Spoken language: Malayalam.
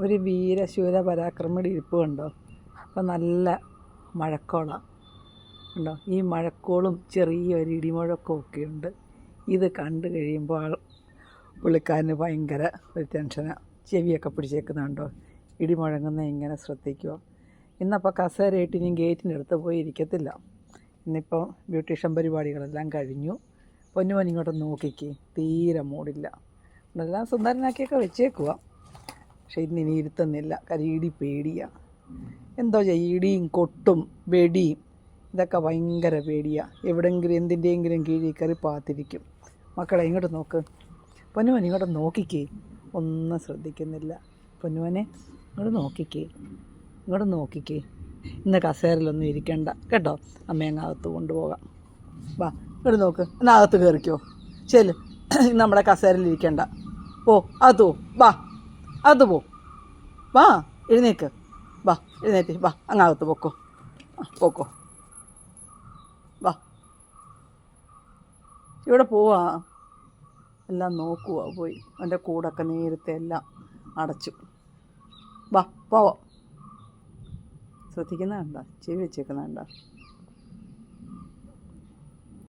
ഒരു വീരശൂര പരാക്രമയുടെ ഇരിപ്പ് കണ്ടോ? അപ്പം നല്ല മഴക്കോളാണ് ഉണ്ടോ ഈ മഴക്കോളും ചെറിയൊരു ഇടിമുഴക്കവും ഒക്കെ ഉണ്ട്. ഇത് കണ്ടു കഴിയുമ്പോൾ പുള്ളിക്കാരന് ഭയങ്കര ഒരു ടെൻഷനാണ് ചെവിയൊക്കെ പിടിച്ചേക്കുന്നുണ്ടോ? ഇടിമുഴങ്ങുന്ന ഇങ്ങനെ ശ്രദ്ധിക്കുക ഇന്നപ്പോൾ കസേരയിട്ട് ഇനി ഗേറ്റിന്റെ അടുത്ത് പോയി ഇരിക്കത്തില്ല. ഇന്നിപ്പോൾ ബ്യൂട്ടീഷ്യൻ പരിപാടികളെല്ലാം കഴിഞ്ഞു. പൊന്നുമോൻ ഇങ്ങോട്ട് നോക്കിക്കേ. തീരെ മൂടില്ല. എല്ലാം സുന്ദരനാക്കിയൊക്കെ വെച്ചേക്കുക പക്ഷെ ഇന്ന് ഇനി ഇരുത്തുന്നില്ല. കാര്യം ഇടി പേടിയാണ്. എന്തോ ചെയ്യും? ഇടിയും കൊട്ടും വെടിയും ഇതൊക്കെ ഭയങ്കര പേടിയാണ് എവിടെയെങ്കിലും എന്തിന്റെയെങ്കിലും കീഴിൽ കയറി പാത്തിരിക്കും. മക്കളെ ഇങ്ങോട്ട് നോക്ക്. പൊന്നുമോൻ ഇങ്ങോട്ട് നോക്കിക്കേ. ഒന്നും ശ്രദ്ധിക്കുന്നില്ല. പൊന്നുമോനെ ഇങ്ങോട്ട് നോക്കിക്കേ. ഇങ്ങോട്ട് നോക്കിക്കേ. ഇന്ന് കസേരയിലൊന്നും ഇരിക്കണ്ട. കേട്ടോ? അമ്മയങ്ങകത്ത് കൊണ്ടുപോകാം. വാ ഇങ്ങോട്ട് നോക്ക്. എന്നാ അകത്ത് കയറിക്കോ. ശരി നമ്മുടെ കസേരയിൽ ഇരിക്കണ്ട. ഓ അതോ വാ. അകത്ത് പോ. വാ എഴുന്നേക്ക്. വാ എഴുന്നേറ്റ്. വാ അങ്ങകത്ത് പൊക്കോ. ആ, പൊക്കോ. വാ. ഇവിടെ പോവാ. എല്ലാം നോക്കുക പോയി. അവന്റെ കൂടൊക്കെ നേരത്തെ എല്ലാം അടച്ചു. വാ പോവാം. ശ്രദ്ധിക്കുന്ന കണ്ട? ചെവി വെച്ചേക്കുന്ന കണ്ട?